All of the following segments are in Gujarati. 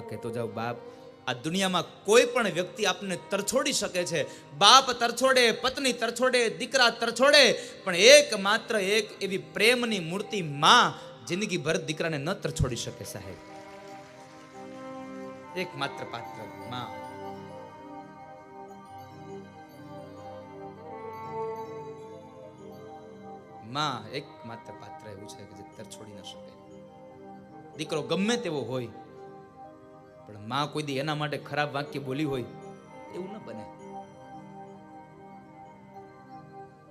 માં કહેતો જાઉં બાપ, આ દુનિયામાં કોઈ પણ વ્યક્તિ આપને તરછોડી શકે છે. બાપ તરછોડે, પત્ની તરછોડે, દીકરા તરછોડે, પણ એક માત્ર એક એવી પ્રેમની મૂર્તિ માં જિંદગી ભર દીકરાને ન તરછોડી શકે સાહેબ. એક માત્ર પાત્રમાં. માં એક માત્ર પાત્ર એવું છે કે જે તરછોડી ન શકે. દીકરો ગમે તેવો હોય પણ માં કોઈ દી એના માટે ખરાબ વાક્ય બોલી હોય, એવું ન બને.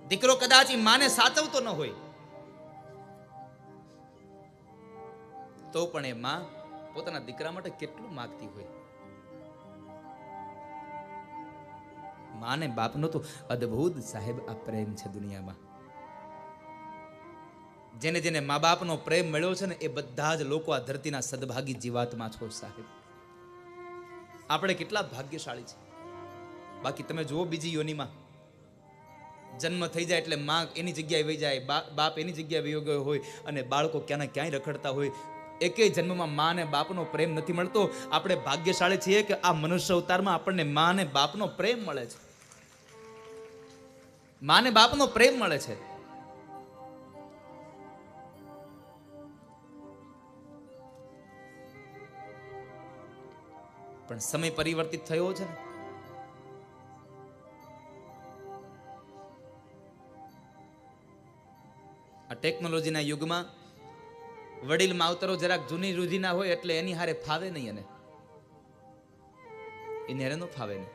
દીકરો કદાચ માને સાચવતો ન હોય, તો પણ એ માં પોતાના દીકરા માટે કેટલું માગતી હોય. માને બાપનો તો અદ્ભુત સાહેબ, આ પ્રેમ છે દુનિયામાં. જેને જેને મા બાપનો પ્રેમ મળ્યો છે ને, એ બધા જ લોકો આ ધરતીના સદભાગી જીવાતમાં છો સાહેબ. આપણે કેટલા ભાગ્યશાળી છે બાકી તમે જુઓ બીજી યોનિમાં. જન્મ થઈ જાય એટલે માં એની જગ્યાએ વહી જાય બાપ એની જગ્યાએ વહી ગયો હોય અને બાળકો ક્યાંના ક્યાંય રખડતા હોય. એકેય જન્મમાં માં અને બાપનો પ્રેમ નથી મળતો. આપણે ભાગ્યશાળી છીએ કે આ મનુષ્ય અવતારમાં આપણને માં અને બાપનો પ્રેમ મળે છે. માં અને બાપનો પ્રેમ મળે છે. પણ સમય પરિવર્તિત થયો છે ને? આ ટેકનોલોજીના યુગમાં વડીલ માવતરો જરાક જૂની રૂઢીના હોય એટલે એની હારે ફાવે નહીં એને. એને હારે ફાવે નહીં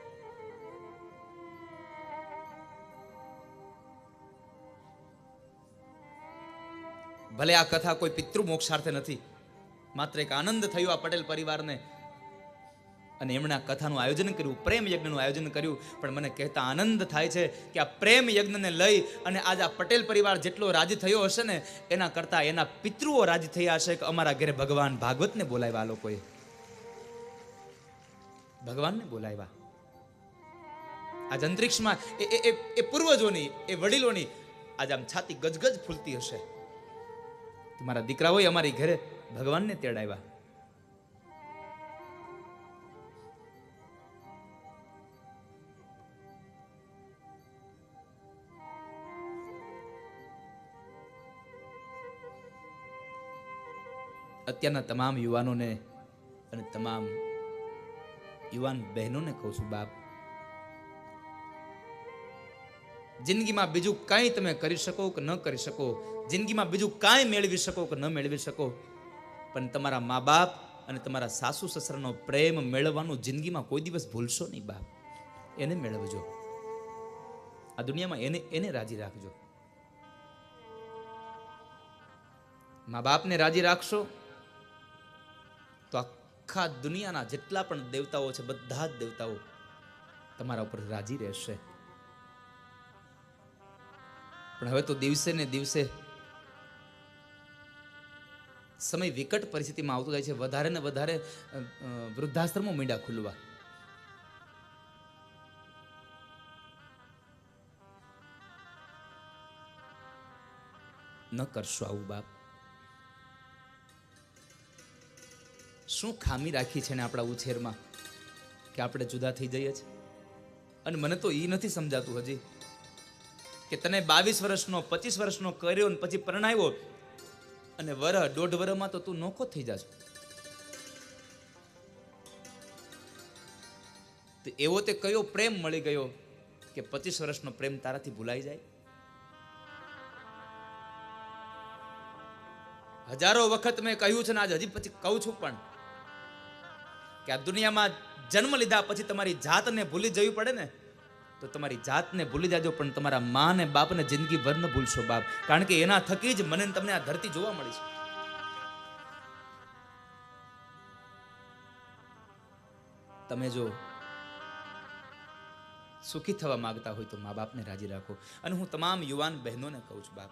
ભલે આ કથા કોઈ પિતૃ મોક્ષાર્થે નથી, માત્ર એક આનંદ થયો આ પટેલ પરિવારને અને એમણે કથાનું આયોજન કર્યું, પ્રેમ યજ્ઞનું આયોજન કર્યું. પણ મને કહેતા આનંદ થાય છે કે આ પ્રેમ યજ્ઞને લઈ અને આજ આ પટેલ પરિવાર જેટલો રાજી થયો હશે ને, એના કરતાં એના પિતૃઓ રાજી થયા હશે કે અમારા ઘરે ભગવાન ભાગવતને બોલાવ્યા લોકોએ. ભગવાનને બોલાવ્યા. આજ અંતરિક્ષમાં એ, એ- એ પૂર્વજોની, એ વડીલોની આજ આમ છાતી ગજગજ ફૂલતી હશે. મારા મારા દીકરાઓએ અમારી ઘરે ભગવાનને તેડાવ્યા. અત્યારના તમામ યુવાનોને અને તમામ યુવાન બહેનોને કહું છું, બાપ, જિંદગીમાં બીજું કાંઈ તમે કરી શકો કે ન કરી શકો? જિંદગીમાં બીજું કાંઈ મેળવી શકો કે ન મેળવી શકો? પણ તમારા મા બાપ અને તમારા સાસુ સસરાનો પ્રેમ મેળવવાનું જિંદગીમાં કોઈ દિવસ ભૂલશો નહીં, બાપ. એને મેળવજો. આ દુનિયામાં એને એને રાજી રાખજો. મા બાપને રાજી રાખશો તો આખા દુનિયાના જેટલા પણ દેવતાઓ છે, બધા જ દેવતાઓ તમારા ઉપર રાજી રહેશે. પણ હવે તો દિવસે ને દિવસે સમય વિકટ પરિસ્થિતિમાં આવતો જાય છે. વધારે ને વધારે વૃદ્ધાશ્રમો મીંડા ખુલવા. ન કરશો આવું બાપ. શું ખામી રાખી છે ને આપણા ઉછેરમાં? કે આપણે જુદા થઈ જઈએ છીએ? અને મને તો એ નથી સમજાતું હજી. કે તને બાવીસ વર્ષનો, પચીસ વર્ષનો કર્યો ને પછી પરણાવ્યો અને વરહ, દોઢ વરહમાં તો તું નોખો થઈ જાશ. તો એવો તે કયો પ્રેમ મળી ગયો કે પચીસ વર્ષનો પ્રેમ તારાથી ભૂલાઈ જાય? હજારો વખત મેં કહ્યું છે ને, આજ હજી પછી કહું છું પણ કે આ દુનિયામાં જન્મ લીધા પછી તમારી જાતને ભૂલી જવી પડે ને, તો તમારી જાતને ભૂલી જાજો, પણ તમારા મા ને બાપને જિંદગી ભર ન ભૂલશો બાપ. કારણ કે એના થકી જ મને તમને આ ધરતી જોવા મળી છે. તમે જો સુખી થવા માંગતા હોય તો મા બાપને રાજી રાખો. અને હું તમામ યુવાન બહેનોને કહું છું બાપ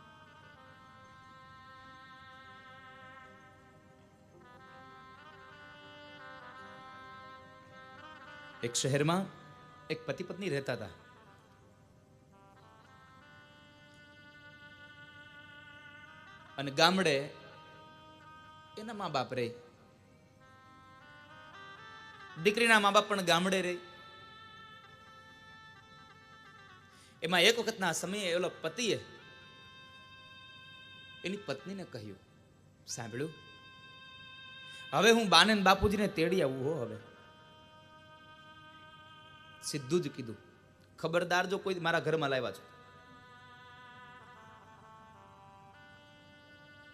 એક શહેરમાં એક પતિ પત્ની રહેતા હતા. અને ગામડે એના મા બાપ રહે. દીકરીના મા બાપ પણ ગામડે રહે. એમાં એક વખતના સમયે એલો પતિએ એની પત્નીને કહ્યું, સાંભળ્યું? હવે હું બાને બાપુજીને તેડી આવું હો હવે. સીધું જ કીધું. ખબરદાર જો કોઈ મારા ઘરમાં લાવ્યા છો.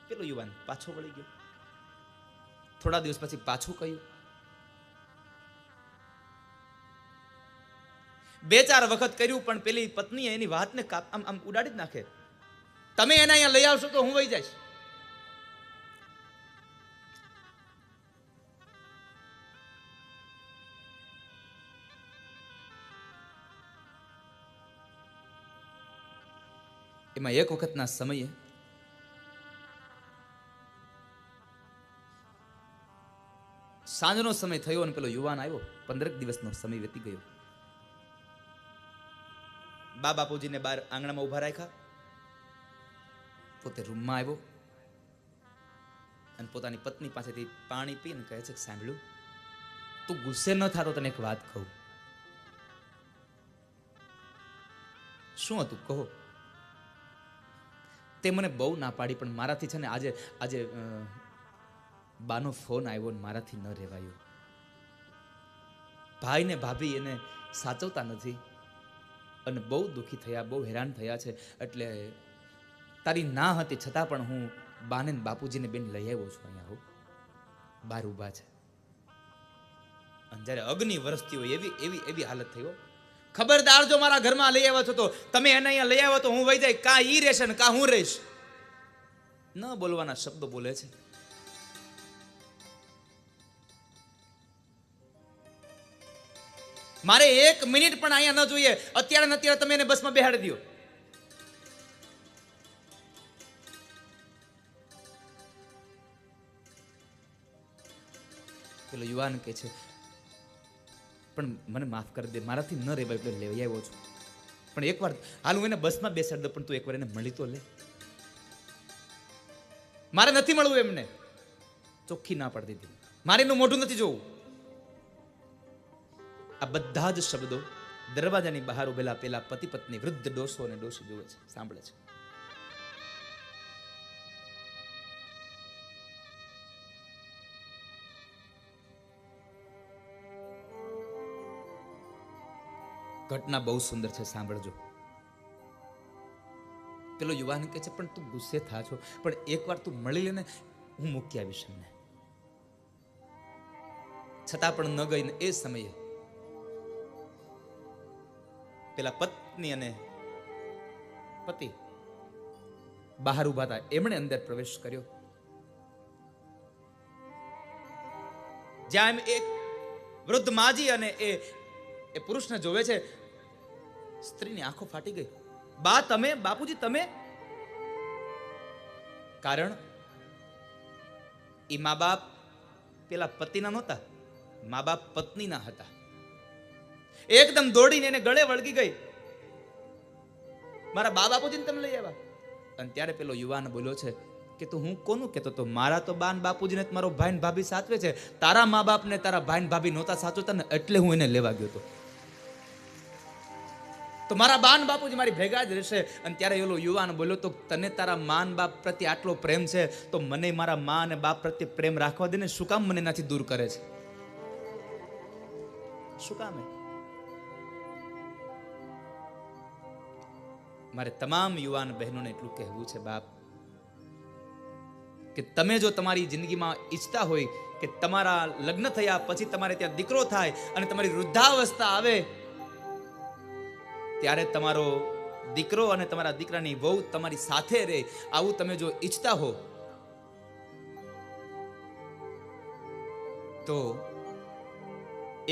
પેલો યુવાન? પાછો વળી ગયો. થોડા દિવસ પછી પાછું કહ્યું. બે ચાર વખત કર્યું, પણ પેલી પત્નીએ એની વાતને આમ આમ ઉડાડી જ નાખે. તમે એને અહીંયા લઈ આવશો તો હું વહી જઈશ. એમાં એક વખતના સમયે સાંજનો સમય થયો અને પેલો યુવાન આવ્યો. પંદરક દિવસનો સમય વીતી ગયો. બા બાપુજીને બહાર આંગણામાં ઊભા રાખ્યા. પોતે રૂમમાં આવ્યો અને પોતાની પત્ની પાસેથી પાણી પીને કહે છે સાંભળ્યું, તું ગુસ્સે ન થતો, તને એક વાત કહું. શું હતું? કહો. તે મને બહુ ના પાડી, પણ મારાથી છે ને આજે આજે બાનો ફોન આવ્યો ને મારાથી ન રહેવાયો ભાઈ ને ભાભી એને સાચવતા નથી અને બહુ દુઃખી થયા, બહુ હેરાન થયા છે. એટલે તારી ના હતી, છતાં પણ હું બાને બાપુજીને બેન લઈ આવ્યો છું અહીંયા હું. બાર ઊભા છે. અને જ્યારે અગ્નિ વરસતી હોય એવી એવી એવી હાલત થઈ હો. ખબરદાર જો મારા ઘરમાં લઈ આવ્યા છો તો તમે એને અહીંયા લઈ આવ્યો તો હું વહી જાય. કા ઈ રહેશે ને કા હું રહીશ? ન બોલવાના શબ્દો બોલે છે. મારે એક મિનિટ પણ અહીંયા ન જોઈએ. અત્યારે ને અત્યારે તમે એને બસમાં બેહાડી દો પેલો યુવાન કે છે પણ મને માફ કરી દે, મારાથી ન રહેવાય એટલે લેવા આવ્યો છું. પણ એકવાર હાલ હું એને બસમાં બેસાડી દઉં, પણ તું એકવાર એને મળી તો લે. મારે નથી મળવું એમને. ચોખ્ખી ના પાડી દીધી. મારે એનું મોઢું નથી જોવું. આ બધા જ શબ્દો દરવાજાની બહાર ઉભેલા પેલા પતિ પત્ની વૃદ્ધ ડોસો અને ડોસી જુએ છે, સાંભળે છે. ઘટના બહુ સુંદર છે, સાંભળજો. પેલો યુવાન કહે છે, પણ તું ગુસ્સે થા છો. પણ એકવાર તું મળી લે ને, હું મૂકી આવીશ એમને. છતાં પણ ન ગઈ ને એ સમયે પેલા પત્ની અને પતિ બહાર ઊભા હતા એમણે અંદર પ્રવેશ કર્યો. જ્યાં એમ એક વૃદ્ધ માજી અને એ એ પુરુષને જોવે છે સ્ત્રીની આંખો ફાટી ગઈ. બા, તમે, બાપુજી, તમે? કારણ એ મા બાપ પેલા પતિના નહોતા મા બાપ પત્નીના હતા. એકદમ દોડીને એને ગળે વળગી ગઈ. મારા બા બાપુજીને તમે લઈ આવ્યા. અને ત્યારે પેલો યુવાન બોલ્યો છે કે તું હું કોનું કહેતો તો મારા તો બાન બાપુજીને મારો ભાઈ ભાભી સાચવે છે. તારા મા બાપને તારા ભાઈ ભાભી નહોતા સાચવતા ને એટલે હું એને લેવા ગયો હતો. તો મારા બાન બાપુ જ મારી ભેગા જ રહેશે. અને ત્યારે એલો યુવાન બોલ્યો, તો તને તારા માન બાપ પ્રત્યે આટલો પ્રેમ છે, તો મને મારા મા અને બાપ પ્રત્યે પ્રેમ રાખવા દે શું કામ મને એનાથી દૂર કરે છે? શું કામ મારે તમામ યુવાન બહેનોને એટલું કહેવું છે, બાપ, કે તમે જો તમારી જિંદગીમાં ઈચ્છતા હોય કે તમારા લગ્ન થયા પછી તમારે ત્યાં દીકરો થાય અને તમારી વૃદ્ધાવસ્થા આવે ત્યારે તમારો દીકરો અને તમારા દીકરાની વહુ તમારી સાથે રહે. આવું તમે જો ઈચ્છતા હો, તો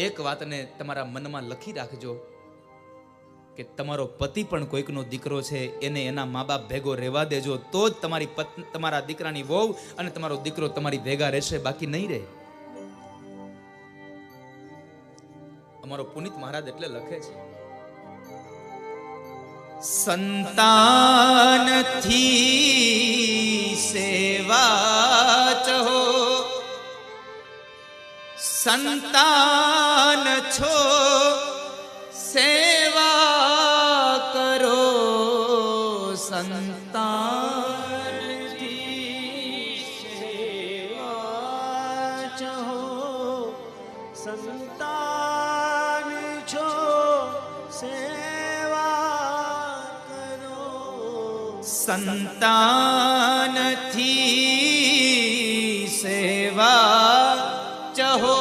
એક વાતને તમારા મનમાં લખી રાખજો કે તમારો પતિ પણ કોઈકનો દીકરો છે, એને એના મા બાપ ભેગો રહેવા દેજો, તો જ તમારી તમારા દીકરાની વહુ અને તમારો દીકરો તમારી ભેગા રહેશે, બાકી નહીં રહે. અમારો પુનિત મહારાજ એટલે લખે છે. સંતાનથી સેવા ચહો. સંતાન છો સંતાનથી સેવા ચહો.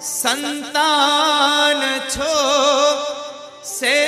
સંતાન છો સેવા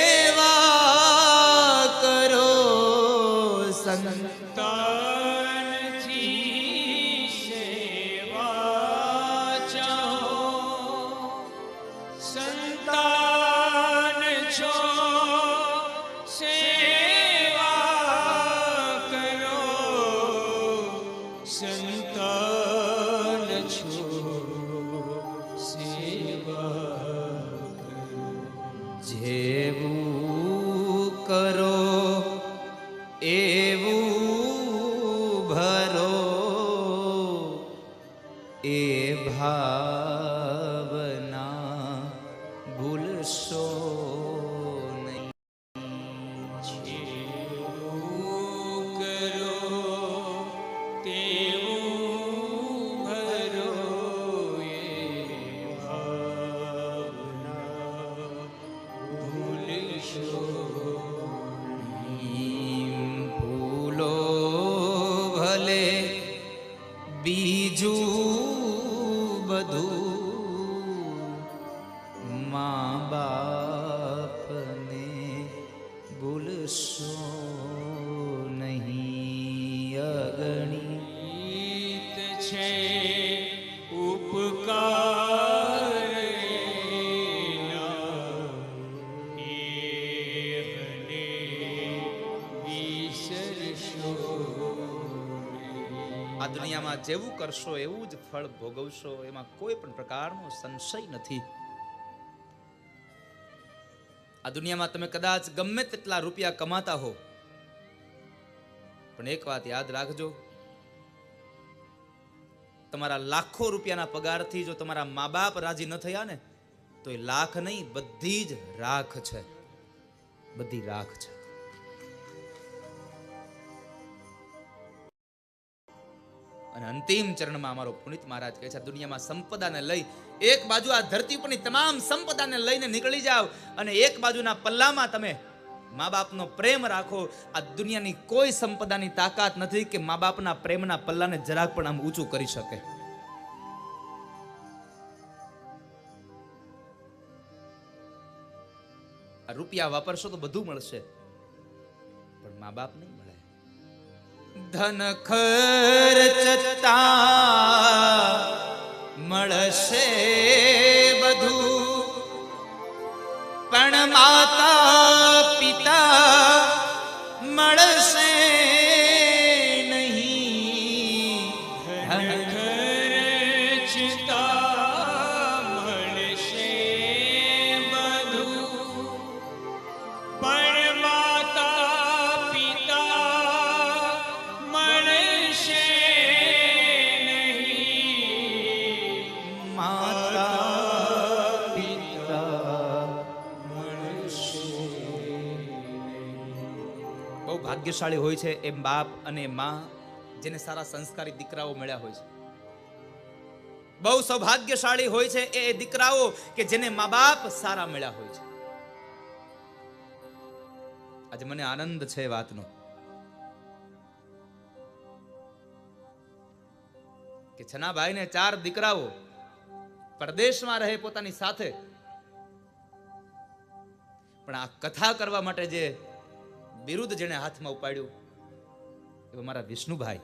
છે ઉપકાર આ દુનિયામાં જેવું કરશો, એવું જ ફળ ભોગવશો, એમાં કોઈ પણ પ્રકારનો સંશય નથી. આ દુનિયામાં તમે કદાચ ગમે તેટલા રૂપિયા કમાતા હો. પણ એક વાત યાદ રાખજો તમારા લાખો રૂપિયાના પગારથી જો તમારા મા બાપ રાજી ન થયા ને, તો એ લાખ નહીં, બધી જ રાખ છે. બધી રાખ છે. અને અંતિમ ચરણમાં અમારો પુનિત મહારાજ કહે છે, દુનિયામાં સંપદાને લઈ એક બાજુ આ ધરતી ઉપરની તમામ સંપદાને લઈને નીકળી જાવ અને એક બાજુના પલ્લામાં તમે મા બાપનો પ્રેમ રાખો. આ દુનિયાની કોઈ સંપદાની તાકાત નથી કે મા બાપના પ્રેમના પલ્લાને જરાક પણ આમ ઊંચું કરી શકે. આ રૂપિયા વાપરશો તો બધું મળશે. પણ મા બાપ નહીં મળે. ધન ખર્ચતા મળશે બધું. પણ માતા પિતા મળશે. બહુ ભાગ્યશાળી હોય છે એ બાપ અને માં, જેને સારા સંસ્કારી દીકરાઓ મળ્યા હોય છે. બહુ સૌભાગ્યશાળી હોય છે એ દીકરાઓ કે જેને મા બાપ સારા મળ્યા હોય છે. આજે મને આનંદ છે વાતનો. કે છનાભાઈને ચાર દીકરાઓ પરદેશમાં રહે પોતાની સાથે. પણ આ કથા કરવા માટે જે બિરુદ જેને હાથમાં ઉપાડ્યું એવો મારા વિષ્ણુભાઈ.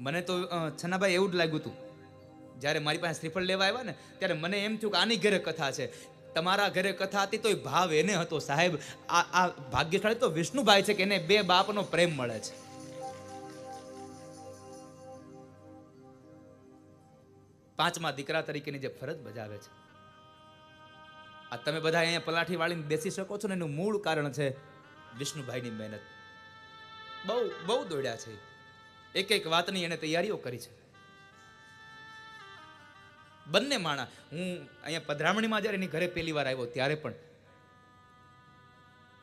મને તો છન્નાભાઈ એવું જ લાગ્યું હતું. જ્યારે મારી પાસે શ્રીફળ લેવા આવ્યા ને, ત્યારે મને એમ થયું કે આની ઘરે કથા છે. તમારા ઘરે કથા હતી તો એ ભાવ એને હતો, સાહેબ. આ આ ભાગ્યશાળી તો વિષ્ણુભાઈ છે કે એને બે બાપનો પ્રેમ મળે છે. પાંચમા દીકરા તરીકેની જે ફરજ બજાવે છે. આ તમે બધા અહીંયા પલાઠી વાળીને બેસી શકો છો ને એનું મૂળ કારણ છે વિષ્ણુભાઈની મહેનત. બહુ બહુ દોડ્યા છે. એક એક વાતની એને તૈયારીઓ કરી છે. બંને માણા, હું અહીંયા પધરામણીમાં જ્યારે એની ઘરે પહેલી વાર આવ્યો ત્યારે પણ.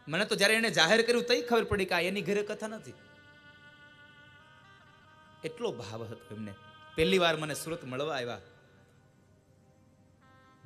મને તો જ્યારે એને જાહેર કર્યું તઈ ખબર પડી કે આ એની ઘરે કથા નથી. એટલો ભાવ હતો એમને. પહેલી વાર મને સુરત મળવા આવ્યા.